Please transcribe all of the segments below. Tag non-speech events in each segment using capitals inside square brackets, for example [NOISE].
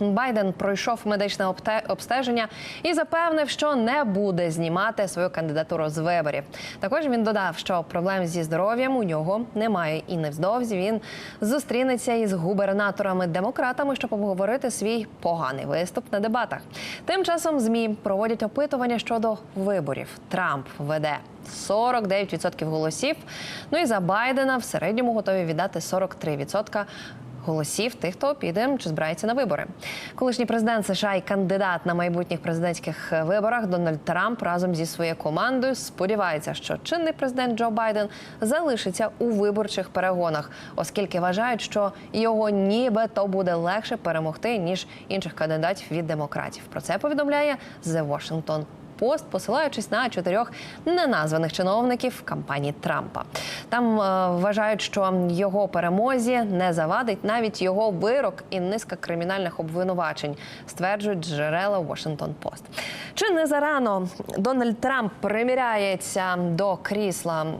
Байден пройшов медичне обстеження і запевнив, що не буде знімати свою кандидатуру з виборів. Також він додав, що проблем зі здоров'ям у нього немає, і невдовзі він зустрінеться із губернаторами-демократами, щоб обговорити свій поганий виступ на дебатах. Тим часом змі проводять опитування щодо виборів. Трамп веде 49% голосів. Ну і за Байдена в середньому готові віддати 43% голосів тих, хто піде чи збирається на вибори. Колишній президент США і кандидат на майбутніх президентських виборах Дональд Трамп разом зі своєю командою сподівається, що чинний президент Джо Байден залишиться у виборчих перегонах, оскільки вважають, що його нібито буде легше перемогти ніж інших кандидатів від демократів. Про це повідомляє The Washington Пост, посилаючись на чотирьох неназваних чиновників кампанії Трампа. Там е, вважають, що його перемозі не завадить навіть його вирок і низка кримінальних обвинувачень, стверджують джерела Washington Post. Чи не зарано Дональд Трамп приміряється до крісла е,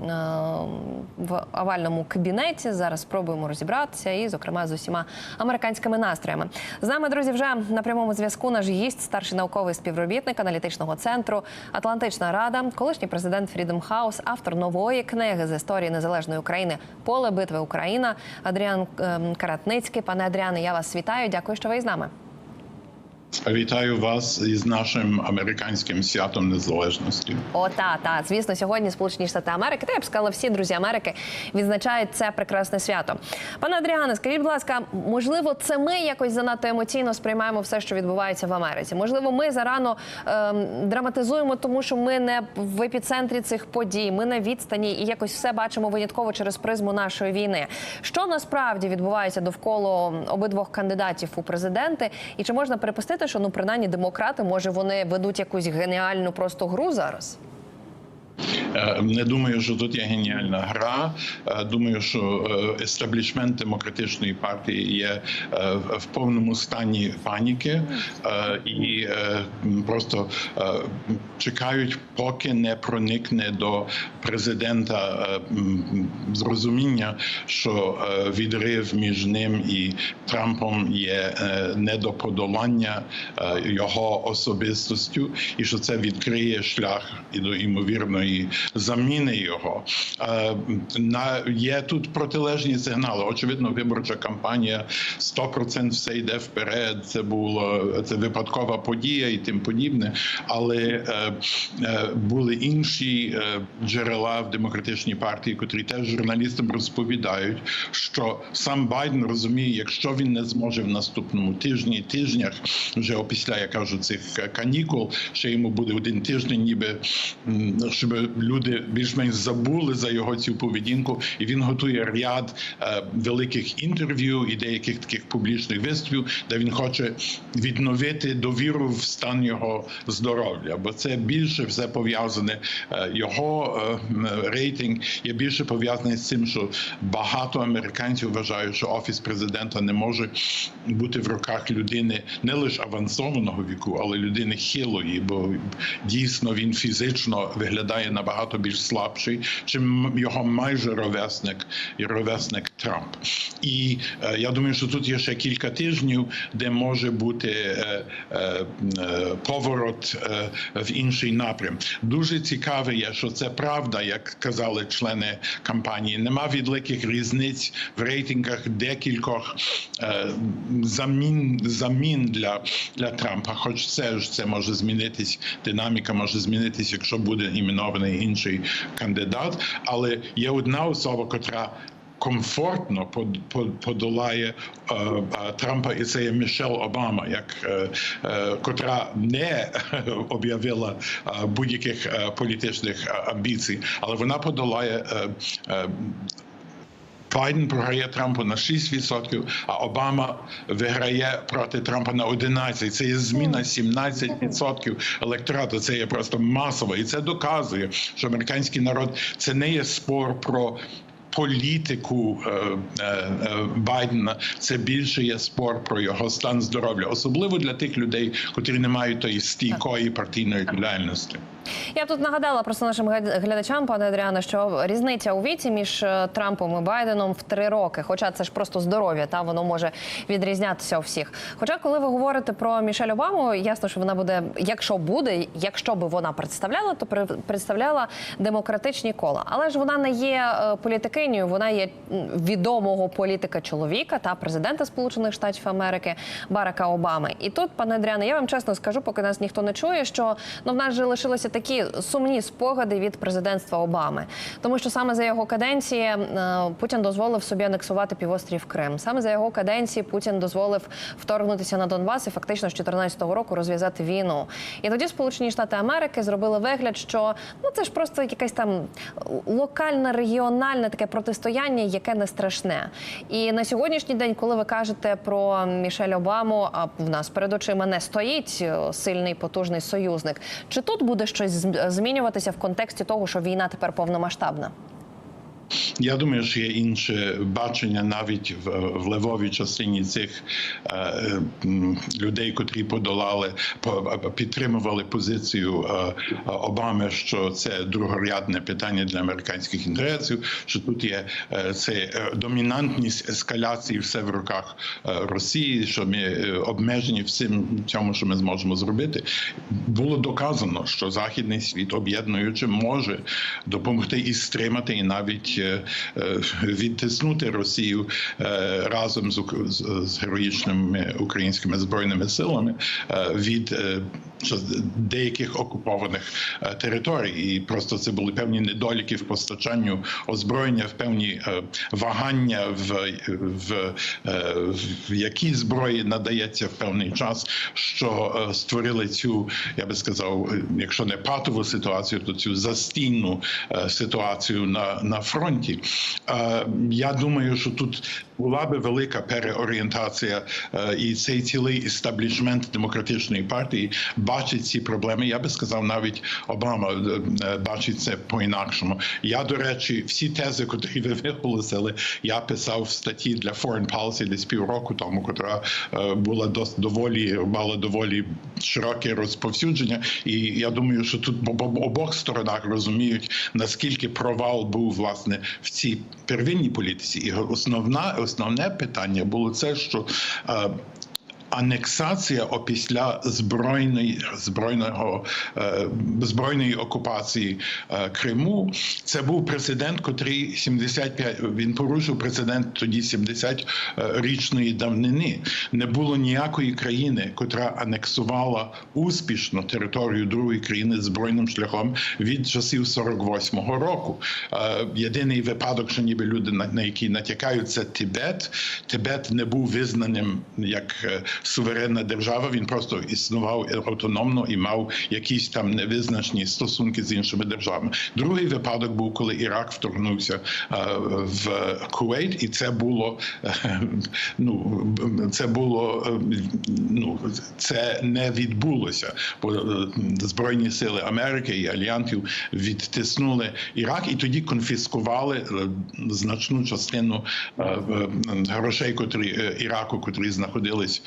в овальному кабінеті? Зараз спробуємо розібратися і, зокрема, з усіма американськими настроями. З нами, друзі, вже на прямому зв'язку наш гість, старший науковий співробітник аналітичного центру Атлантична Рада, колишній президент Freedom House, автор нової книги з історії незалежної України Поле битви Україна. Адріан ем, Каратницький. Пане Адріане, я вас вітаю. Дякую, що ви з нами. Вітаю вас із нашим американським святом незалежності. О, та, та. Звісно, сьогодні Сполучені Штати Америки, та я б сказала, всі друзі Америки відзначають це прекрасне свято. Пане Адріане, скажіть, будь ласка, можливо, це ми якось занадто емоційно сприймаємо все, що відбувається в Америці? Можливо, ми зарано ем, драматизуємо, тому що ми не в епіцентрі цих подій, ми на відстані і якось все бачимо винятково через призму нашої війни. Що насправді відбувається довкола обидвох кандидатів у президенти? І чи можна припустити, що ну принаймні демократи, може, вони ведуть якусь геніальну просто гру зараз? Е, Не думаю, що тут є геніальна гра. Е, Думаю, що е, естаблішмент демократичної партії є в повному стані паніки і просто чекають, поки не проникне до президента зрозуміння, що відрив між ним і Трампом є не до подолання е, його особистостю, і що це відкриє шлях і до імовірної заміни його. Е, На є тут протилежні сигнали. Очевидно, виборча кампанія 100% все йде вперед. Це було це випадкова подія і тим подібне. Але е, е, були інші джерела в демократичній партії, котрі теж журналістам розповідають, що сам Байден розуміє, якщо він не зможе в наступному тижні, тижнях, вже опісля я кажу цих канікул, ще йому буде один тиждень, ніби щоб люди більш-менш забули за його цю поведінку, і він готує ряд е, великих інтерв'ю і деяких таких публічних виступів, де він хоче відновити довіру в стан його здоров'я, бо це більше все пов'язане. е, Його е, рейтинг є більше пов'язаний з цим, що багато американців вважають, що офіс президента не може бути в руках людини не лише авансованого віку, але людини хилої, бо дійсно він фізично виглядає набагато більш слабший, чим його майже ровесник і ровесник Трамп. І е, я думаю, що тут є ще кілька тижнів, де може бути е, е, е, поворот е, в інший напрям. Дуже цікаве є, що це правда, як казали члени кампанії. Нема великих різниць в рейтингах декількох е, замін замін для, для Трампа. Хоч це ж це може змінитись, динаміка може змінитись, якщо буде іменований інший кандидат. Але є одна особа, котра комфортно под- под- подолає е, е, Трампа, і це є Мішель Обама, як е, котра не об'явила будь-яких політичних амбіцій, але вона подолає. Байден програє Трампу на 6%, а Обама виграє проти Трампа на 11%. Це є зміна 17% електорату. Це є просто масово. І це доказує, що американський народ це не є спор про. Політику е, е, е, Байдена це більше є спор про його стан здоров'я, особливо для тих людей, котрі не мають тої стійкої партійної діяльності. Я б тут нагадала просто нашим гляд- глядачам, пане Адріане, що різниця у віці між е, Трампом і Байденом в три роки. Хоча це ж просто здоров'я, та воно може відрізнятися у всіх. Хоча, коли ви говорите про Мішель Обаму, ясно, що вона буде, якщо буде, якщо би вона представляла, то представляла демократичні кола. Але ж вона не є е, політикинею, вона є відомого політика чоловіка та президента Сполучених Штатів Америки Барака Обами. І тут, пане Адріане, я вам чесно скажу, поки нас ніхто не чує, що ну в нас же лишилися такі сумні спогади від президентства Обами, тому що саме за його каденції е, Путін дозволив собі анексувати півострів Крим. Саме за його каденції Путін дозволив вторгнутися на Донбас і фактично з 2014 року розв'язати війну. І тоді Сполучені Штати Америки зробили вигляд, що ну це ж просто якесь там локальне, регіональне таке протистояння, яке не страшне. І на сьогоднішній день, коли ви кажете про Мішель Обаму, а в нас перед очима не стоїть е, сильний потужний союзник. Чи тут буде щось зм- змінюватися в контексті того, що війна тепер повномасштабна? Я думаю, що є інше бачення навіть в, в левовій частині цих е, людей, котрі подолали, по- підтримували позицію е, Обами, що це другорядне питання для американських інтересів. Що тут є е, це е, домінантність ескалації все в руках е, Росії, що ми е, обмежені всім цьому, що ми зможемо зробити. Було доказано, що західний світ об'єднуючи може допомогти і стримати, і навіть відтиснути Росію е, разом з, з, героїчними українськими збройними силами е, від е, деяких окупованих е, територій. І просто це були певні недоліки в постачанню озброєння, в певні е, вагання в, в, е, в якій зброї надається в певний час, що е, створили цю, я би сказав, е, якщо не патову ситуацію, то цю застійну е, ситуацію на, на фронті. Е, Я думаю, що тут була би велика переорієнтація, е, і цей цілий істаблішмент демократичної партії бачить ці проблеми. Я би сказав, навіть Обама е, бачить це по-інакшому. Я, до речі, всі тези, котрі ви виголосили, я писав в статті для Foreign Policy десь півроку тому, котра була досить доволі мала доволі широке розповсюдження. І я думаю, що тут по обох сторонах розуміють наскільки провал був власне в цій первинній політиці. І основна основне питання було це, що е, Анексація опісля збройної збройного е, збройної окупації е, Криму це був прецедент, котрий 75, він порушив прецедент тоді 70 річної давнини. Не було ніякої країни, котра анексувала успішно територію другої країни збройним шляхом від часів 48-го року. Е, Єдиний випадок, що ніби люди на, які натякають, це Тибет. Тибет не був визнаним як е, суверенна держава. Він просто існував автономно і мав якісь там невизначені стосунки з іншими державами. Другий випадок був, коли Ірак вторгнувся е, в Кувейт, і це було е, ну це було е, ну це не відбулося, бо збройні сили Америки і альянтів відтиснули Ірак, і тоді конфіскували значну частину грошей, котрі Іраку, котрі знаходились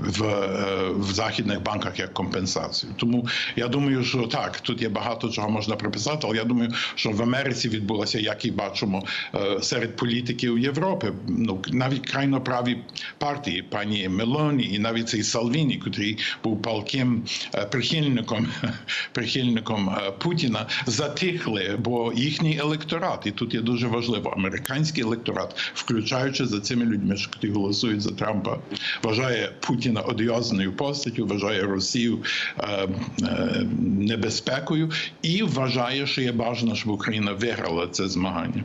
в, е, в західних банках як компенсацію. Тому я думаю, що так, тут є багато чого можна приписати, але я думаю, що в Америці відбулося, як і бачимо е, серед політиків Європи. Ну навіть крайноправі партії, пані Мелоні, і навіть цей Салвіні, котрий був палким е, прихильником [LAUGHS] прихильником е, Путіна, затихли, бо їхній електорат, і тут є дуже важливо, американський електорат, включаючи за цими людьми, що голосують за Трампа, вважає Путіна одіозною постаттю, вважає Росію е, е, небезпекою і вважає, що є бажано, щоб Україна виграла це змагання.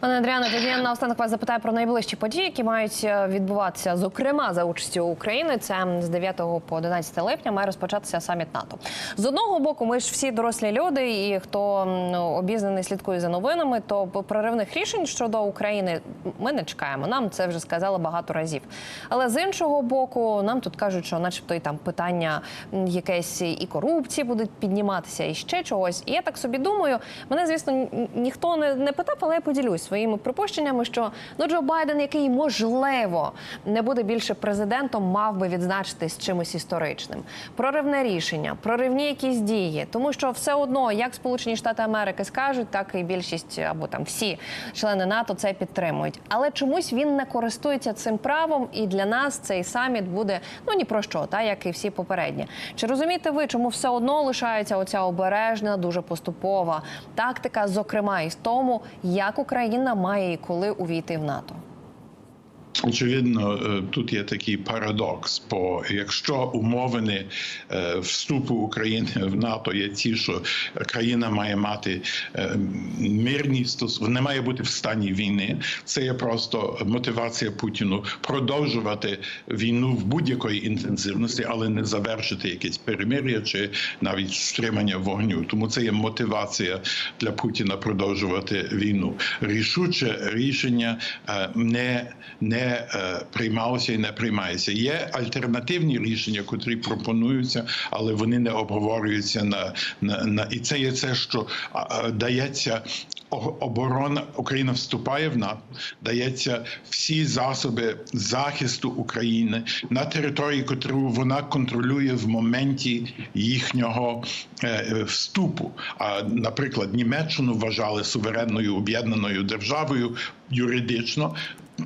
Пане Андріане, тоді я наостанок вас запитаю про найближчі події, які мають е, відбуватися, зокрема за участю України. Це з 9 по 11 липня має розпочатися саміт НАТО. З одного боку, ми ж всі дорослі люди, і хто ну, обізнаний слідкує за новинами, то проривних рішень щодо України ми не чекаємо. Нам це вже сказали багато разів. Але з іншого боку, нам тут кажуть, що, начебто, і там питання якесь і корупції будуть підніматися, і ще чогось. І я так собі думаю, мене звісно ніхто не, не питав, але я поділюсь. Своїми припущеннями, що ну Джо Байден, який можливо не буде більше президентом, мав би відзначитись чимось історичним. Проривне рішення, проривні якісь дії, тому що все одно, як Сполучені Штати Америки скажуть, так і більшість або там всі члени НАТО це підтримують. Але чомусь він не користується цим правом, і для нас цей саміт буде ну ні про що, та як і всі попередні. Чи розумієте ви, чому все одно лишається оця обережна, дуже поступова тактика, зокрема і в тому, як Україна має і коли увійти в НАТО? Очевидно, е, тут є такий парадокс. Бо якщо умовини е, вступу України в НАТО є ті, що країна має мати е, мирні стосунки, не має бути в стані війни, це є просто мотивація Путіну продовжувати війну в будь-якої інтенсивності, але не завершити якесь перемир'я чи навіть стримання вогню. Тому це є мотивація для Путіна продовжувати війну. Рішуче рішення е, не, е, приймалося і не приймається. Є альтернативні рішення, котрі пропонуються, але вони не обговорюються на, на, на і це є це, що дається. Оборона Україна вступає в НАТО, дається всі засоби захисту України на території, котру вона контролює в моменті їхнього е, е, вступу. А наприклад, Німеччину вважали суверенною об'єднаною державою юридично.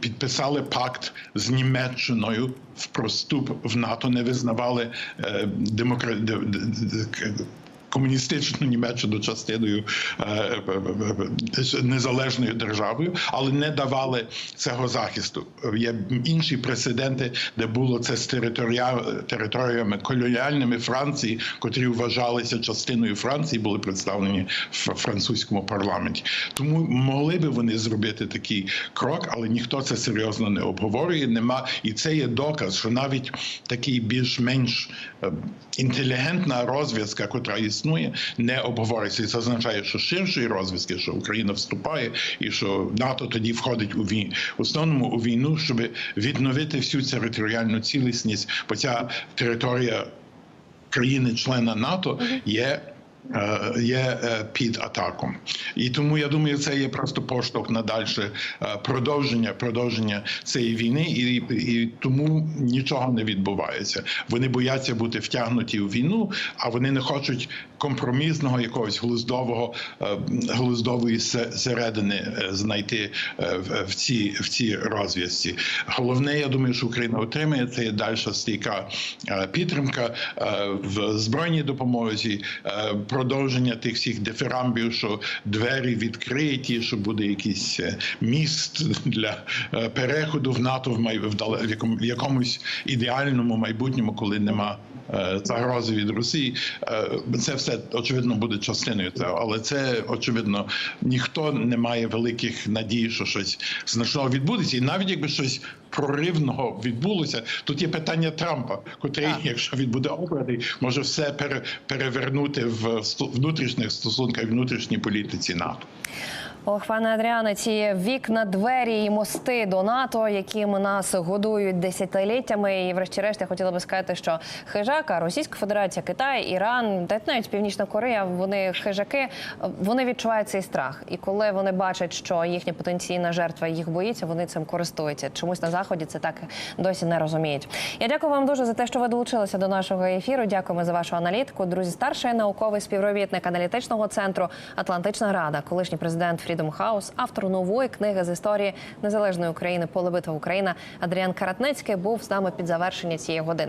Підписали пакт з Німеччиною в проступ в НАТО, не визнавали е, комуністичну Німеччину частиною е, е, е, незалежною державою, але не давали цього захисту. Є інші прецеденти, де було це з територіями колоніальними Франції, котрі вважалися частиною Франції, були представлені в французькому парламенті. Тому могли би вони зробити такий крок, але ніхто це серйозно не обговорює. Нема і це є доказ, що навіть такий більш-менш інтелігентна розв'язка, котра існує, не обговорюється. І це означає, що ширшої розв'язки, що Україна вступає, і що НАТО тоді входить у війну, в основному у війну, щоб відновити всю територіальну цілісність, бо ця територія країни-члена НАТО є. Е, Є е, під атаком, і тому я думаю, це є просто поштовх на дальше е, продовження продовження цієї війни, і, і тому нічого не відбувається. Вони бояться бути втягнуті у війну, а вони не хочуть компромісного якогось глуздового глуздової середини знайти в- в цій в цій розв'язці. Головне, я думаю, що Україна отримає це є далі стійка підтримка в збройній допомозі, продовження тих всіх дифирамбів, що двері відкриті, що буде якийсь е, міст для е, переходу в НАТО в якомусь ідеальному майбутньому, коли нема загрози від Росії. Е, Це все очевидно буде частиною цього, але це очевидно ніхто не має великих надій, що щось значного відбудеться, і навіть якби щось. Проривного відбулося. Тут є питання Трампа, котрий, Так. якщо він буде обраний, може все пере, перевернути в внутрішніх стосунках, внутрішній політиці НАТО. Ох, пане Адріане, ці вікна, двері і мости до НАТО, якими нас годують десятиліттями. І, врешті-решт, я хотіла би сказати, що хижака, Російська Федерація, Китай, Іран, та навіть Північна Корея, вони хижаки, вони відчувають цей страх. І коли вони бачать, що їхня потенційна жертва їх боїться, вони цим користуються. Чомусь на заході це так досі не розуміють. Я дякую вам дуже за те, що ви долучилися до нашого ефіру. Дякуємо за вашу аналітику. Друзі, старший науковий співробітник аналітичного центру Атлантична Рада, колишній президент Freedom House, автор нової книги з історії незалежної України Поле битва Україна Адріан Каратнецький був з нами під завершення цієї години.